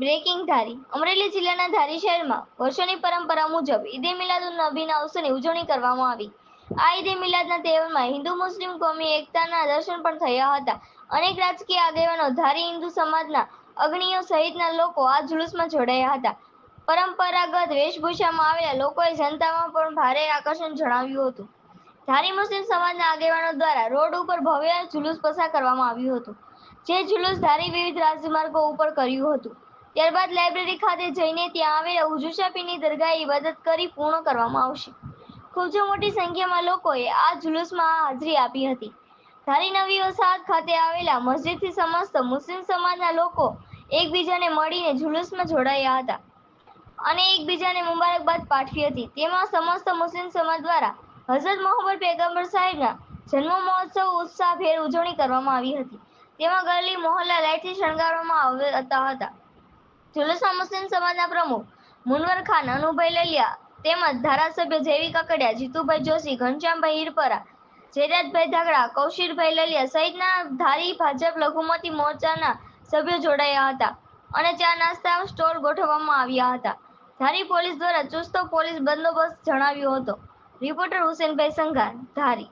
Breaking ધારી. અમરેલી જિલ્લાના ધારી શહેરમાં વર્ષોની પરંપરા મુજબ ઈદે મિલાદુન નબીના અવસરની ઉજવણી કરવામાં આવી. આ ઈદે મિલાદના તહેવારમાં હિન્દુ, મુસ્લિમ, કોમી, એકતાના દર્શન પણ થયા હતા. અનેક રાજકીય આગેવાનો ધારી હિન્દુ સમાજના અગ્નિઓ સહિતના લોકો આ જુલુસમાં જોડાયા હતા. પરંપરાગત વેશભૂષામાં આવેલા લોકોએ જનતામાં પણ ભારે આકર્ષણ જણાવ્યું હતું. ધારી મુસ્લિમ સમાજના આગેવાનો દ્વારા રોડ ઉપર ભવ્ય જુલુસ પસાર કરવામાં આવ્યું હતું, જે જુલુસ ધારી વિવિધ રાજમાર્ગો ઉપર કર્યું હતું. ત્યારબાદ લાઇબ્રેરી ખાતે જઈને ત્યાં આવેલા હુજુશાપીની દરગાહે ઇબાદત કરી પૂર્ણ કરવામાં આવશે. ખૂબ જ મોટી સંખ્યામાં લોકોએ આ જુલુસમાં હાજરી આપી હતી. ધારી નવી વસાહત ખાતે આવેલા મસ્જિદથી સમસ્ત મુસ્લિમ સમાજના લોકો એકબીજાને મળીને જુલુસમાં જોડાયા હતા અને એકબીજાને મુબારકબાદ પાઠવી હતી. તેમાં સમસ્ત મુસ્લિમ સમાજ દ્વારા હઝરત મોહમ્મદ પેગમ્બર સાહેબના જન્મ મહોત્સવ ઉત્સાહભેર ઉજવણી કરવામાં આવી હતી. તેમાં ગલી, મોહલ્લા લાઇટથી શણગારવામાં આવતા હતા. જુલુસમાં મુસ્લિમ સમાજના પ્રમુખ મુનવર ખાન, અનુભાઈ લલિયા તેમજ ધારાસભ્ય જેવી કકડિયા જીતુભાઈ જોશી, ઘનશ્યામભાઈ હિરપરા, જયરાજભાઈ ધાગડા કૌશિરભાઈ લલિયા સહિતના ધારી ભાજપ લઘુમતી મોરચાના સભ્યો જોડાયા હતા અને ચા નાસ્તા સ્ટોલ ગોઠવવામાં આવ્યા હતા. ધારી પોલીસ દ્વારા ચુસ્ત પોલીસ બંદોબસ્ત જણાવ્યો હતો. રિપોર્ટર હુસેનભાઈ સંઘાર ધારી.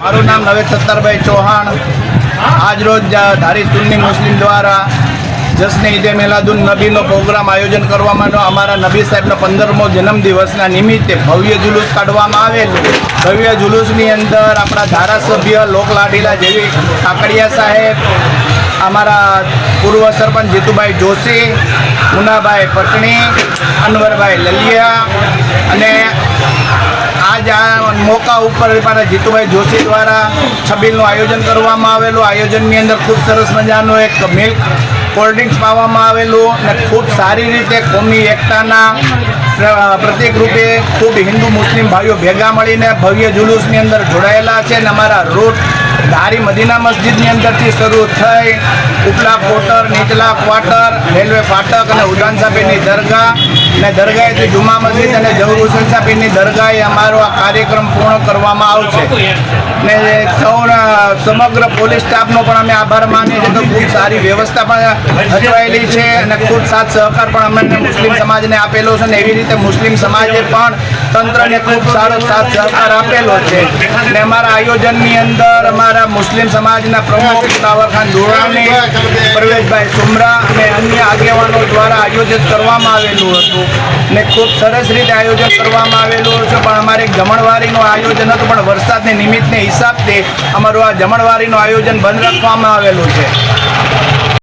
મારું નામ નવેદ સત્તરભાઈ ચૌહાણ. આજરોજ ધારી સુન્ની મુસ્લિમ દ્વારા જશ્ન ઈદે મેલાદુન નબીનો પ્રોગ્રામ આયોજન કરવામાં અમારા નબી સાહેબનો પંદરમો જન્મદિવસના નિમિત્તે ભવ્ય જુલુસ કાઢવામાં આવેલું. ભવ્ય જુલુસની અંદર આપણા ધારાસભ્ય લોકલાડીલા જેવી કાકડિયા સાહેબ, અમારા પૂર્વ સરપંચ જીતુભાઈ જોશી, મુનાભાઈ પટણી, અનવરભાઈ લલિયા અને આજ આ મોકા ઉપર મારા જીતુભાઈ જોશી દ્વારા છબીલનું આયોજન કરવામાં આવેલું. આયોજનની અંદર ખૂબ સરસ મજાનો એક મિલ્ક કોલ્ડ ડ્રિંક્સ પાવામાં આવેલું અને ખૂબ સારી રીતે કોમી એકતાના પ્ર- પ્રતીક રૂપે ખૂબ હિન્દુ મુસ્લિમ ભાઈઓ ભેગા મળીને ભવ્ય જુલુસની અંદર જોડાયેલા છે અને અમારા રૂટ ધારી મદીના મસ્જિદની અંદરથી શરૂ થઈ ઉપલા કોટર નીચલા ક્વાર્ટર રેલવે ફાટક અને ઉદાન સાહેબની દરગાહ અને દરગાહેથી જુમા મસ્જિદ અને જહુર હુસેન સાહેબની દરગાહે અમારો આ કાર્યક્રમ પૂર્ણ કરવામાં આવશે. ને સૌ સમગ્ર પોલીસ સ્ટાફનો પણ અમે આભાર માનીએ છીએ. તો ખૂબ સારી વ્યવસ્થા પણ હચવાયેલી છે અને ખૂબ સાથ સહકાર પણ અમને મુસ્લિમ સમાજને આપેલો છે અને એવી રીતે મુસ્લિમ સમાજે પણ તંત્રને ખૂબ સારો સાથ સહકાર આપેલો છે. અને અમારા આયોજનની અંદર અમારા મુસ્લિમ સમાજના પ્રમુખ ખાન દુરાની પરવેશભાઈ સુમરા અને અન્ય આગેવાનો દ્વારા આયોજિત કરવામાં આવેલું હતું. ને ખૂબ સરસ રીતે આયોજન કરવામાં આવેલું છે પણ અમારે જમણવારીનું આયોજન હતું, પણ વરસાદને નિમિત્તને હિસાબથી અમારું આ જમણવારીનું આયોજન બંધ રાખવામાં આવેલું છે.